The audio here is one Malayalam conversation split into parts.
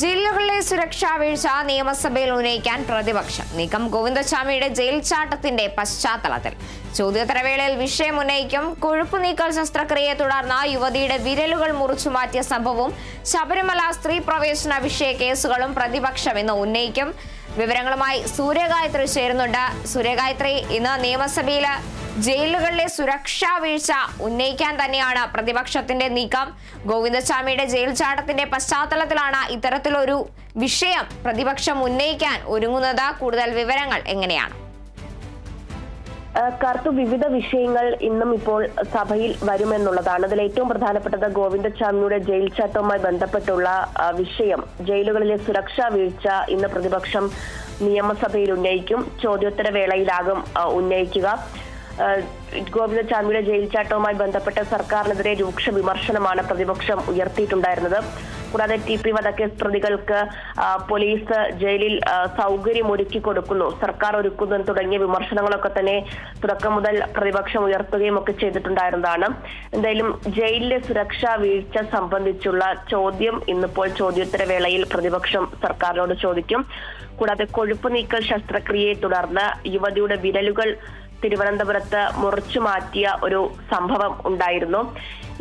ജയിലുകളിലെ സുരക്ഷാ വീഴ്ച നിയമസഭയിൽ ഉന്നയിക്കാൻ പ്രതിപക്ഷം നീക്കം ഗോവിന്ദസ്വാമിയുടെ ജയിൽ ചാട്ടത്തിന്റെ പശ്ചാത്തലത്തിൽ. ചോദ്യോത്തരവേളയിൽ വിഷയം ഉന്നയിക്കും. കൊഴുപ്പ് നീക്കൽ ശസ്ത്രക്രിയയെ തുടർന്ന് യുവതിയുടെ വിരലുകൾ മുറിച്ചു മാറ്റിയ സംഭവവും ശബരിമല സ്ത്രീ പ്രവേശന വിഷയ കേസുകളും പ്രതിപക്ഷം ഇന്ന് ഉന്നയിക്കും. വിവരങ്ങളുമായി സൂര്യഗായത്രി ചേരുന്നുണ്ട്. സൂര്യഗായത്രി ഇന്ന് നിയമസഭയിൽ ജയിലുകളിലെ സുരക്ഷാ വീഴ്ച ഉന്നയിക്കാൻ തന്നെയാണ് പ്രതിപക്ഷത്തിന്റെ നീക്കം. ഗോവിന്ദസ്വാമിയുടെ ജയിൽ ചാട്ടത്തിന്റെ പശ്ചാത്തലത്തിലാണ് ഇത്തരത്തിലൊരു വിഷയം പ്രതിപക്ഷം ഉന്നയിക്കാൻ ഒരുങ്ങുന്നത്. കൂടുതൽ വിവരങ്ങൾ എങ്ങനെയാണ്? കറുത്തു വിവിധ വിഷയങ്ങൾ ഇന്നും ഇപ്പോൾ സഭയിൽ വരുമെന്നുള്ളതാണ്. അതിൽ ഏറ്റവും പ്രധാനപ്പെട്ടത് ഗോവിന്ദസ്വാമിയുടെ ജയിൽ ചട്ടവുമായി ബന്ധപ്പെട്ടുള്ള വിഷയം. ജയിലുകളിലെ സുരക്ഷാ വീഴ്ച ഇന്ന് പ്രതിപക്ഷം നിയമസഭയിൽ ഉന്നയിക്കും. ചോദ്യോത്തര വേളയിലാകും ഉന്നയിക്കുക. ഗോവിന്ദസ്വാമിയുടെ ജയിൽ ചാട്ടവുമായി ബന്ധപ്പെട്ട സർക്കാരിനെതിരെ രൂക്ഷ വിമർശനമാണ് പ്രതിപക്ഷം ഉയർത്തിയിട്ടുണ്ടായിരുന്നത്. കൂടാതെ ടി പി വധക്കേസ് പ്രതികൾക്ക് പോലീസ് ജയിലിൽ സൗകര്യം ഒരുക്കി കൊടുക്കുന്നു. സർക്കാർ ഒരുക്കുന്നു തുടങ്ങിയ വിമർശനങ്ങളൊക്കെ തന്നെ തുടക്കം മുതൽ പ്രതിപക്ഷം ഉയർത്തുകയും ഒക്കെ ചെയ്തിട്ടുണ്ടായിരുന്നതാണ്. എന്തായാലും ജയിലിലെ സുരക്ഷാ വീഴ്ച സംബന്ധിച്ചുള്ള ചോദ്യം ഇന്നിപ്പോൾ ചോദ്യോത്തര വേളയിൽ പ്രതിപക്ഷം സർക്കാരിനോട് ചോദിക്കും. കൂടാതെ കൊഴുപ്പ് നീക്കൽ ശസ്ത്രക്രിയയെ തുടർന്ന് യുവതിയുടെ വിരലുകൾ തിരുവനന്തപുരത്ത് മുറിച്ചു മാറ്റിയ ഒരു സംഭവം ഉണ്ടായിരുന്നു.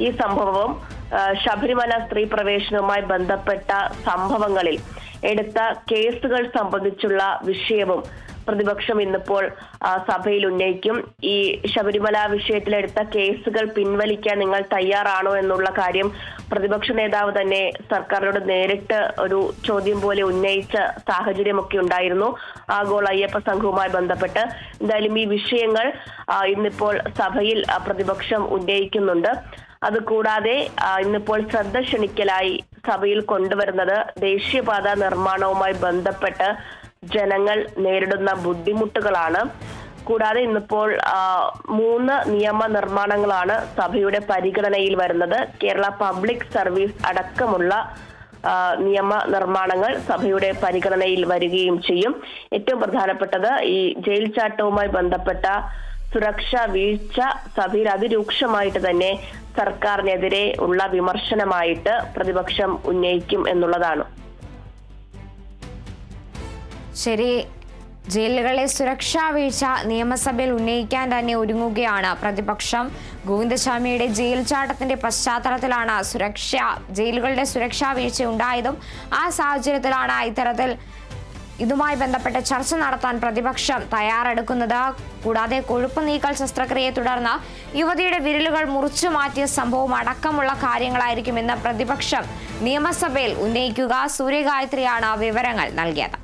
ഈ സംഭവവും ശബരിമല സ്ത്രീ പ്രവേശനവുമായി ബന്ധപ്പെട്ട സംഭവങ്ങളിൽ എടുത്ത കേസുകൾ സംബന്ധിച്ചുള്ള വിഷയവും പ്രതിപക്ഷം ഇന്നിപ്പോൾ സഭയിൽ ഉന്നയിക്കും. ഈ ശബരിമല വിഷയത്തിലെടുത്ത കേസുകൾ പിൻവലിക്കാൻ നിങ്ങൾ തയ്യാറാണോ എന്നുള്ള കാര്യം പ്രതിപക്ഷ നേതാവ് തന്നെ സർക്കാരിനോട് നേരിട്ട് ഒരു ചോദ്യം പോലെ ഉന്നയിച്ച സാഹചര്യമൊക്കെ ഉണ്ടായിരുന്നു. ആഗോള അയ്യപ്പ സംഘവുമായി ബന്ധപ്പെട്ട്. എന്തായാലും ഈ വിഷയങ്ങൾ ഇന്നിപ്പോൾ സഭയിൽ പ്രതിപക്ഷം ഉന്നയിക്കുന്നുണ്ട്. അതുകൂടാതെ കൂടാതെ ഇന്നിപ്പോൾ ശ്രദ്ധ ക്ഷണിക്കലായി സഭയിൽ കൊണ്ടുവരുന്നത് ദേശീയപാത നിർമ്മാണവുമായി ബന്ധപ്പെട്ട് ജനങ്ങൾ നേരിടുന്ന ബുദ്ധിമുട്ടുകളാണ്. കൂടാതെ ഇന്നിപ്പോൾ മൂന്ന് നിയമ നിർമ്മാണങ്ങളാണ് സഭയുടെ പരിഗണനയിൽ വരുന്നത്. കേരള പബ്ലിക് സർവീസ് അടക്കമുള്ള നിയമ നിർമ്മാണങ്ങൾ സഭയുടെ പരിഗണനയിൽ വരികയും ചെയ്യും. ഏറ്റവും പ്രധാനപ്പെട്ടത് ഈ ജയിൽ ചാട്ടവുമായി ബന്ധപ്പെട്ട സുരക്ഷാ വീഴ്ച സഭയിൽ അതിരൂക്ഷമായിട്ട് തന്നെ സർക്കാരിനെതിരെ ഉള്ള വിമർശനമായിട്ട് പ്രതിപക്ഷം ഉന്നയിക്കും എന്നുള്ളതാണ്. ശരി. ജയിലുകളിലെ സുരക്ഷാ വീഴ്ച നിയമസഭയിൽ ഉന്നയിക്കാൻ തന്നെ ഒരുങ്ങുകയാണ് പ്രതിപക്ഷം. ഗോവിന്ദസ്വാമിയുടെ ജയിൽ ചാട്ടത്തിന്റെ പശ്ചാത്തലത്തിലാണ് സുരക്ഷ ജയിലുകളുടെ സുരക്ഷാ വീഴ്ച ഉണ്ടായതും ആ സാഹചര്യത്തിലാണ് ഇത്തരത്തിൽ ഇതുമായി ബന്ധപ്പെട്ട ചർച്ച നടത്താൻ പ്രതിപക്ഷം തയ്യാറെടുക്കുന്നത്. കൂടാതെ കൊഴുപ്പ് നീക്കൽ ശസ്ത്രക്രിയയെ തുടർന്ന് യുവതിയുടെ വിരലുകൾ മുറിച്ചു മാറ്റിയ സംഭവം അടക്കമുള്ള കാര്യങ്ങളായിരിക്കും ഇന്ന് പ്രതിപക്ഷം നിയമസഭയിൽ ഉന്നയിക്കുക. സൂര്യഗായത്രിയാണ് വിവരങ്ങൾ നൽകിയത്.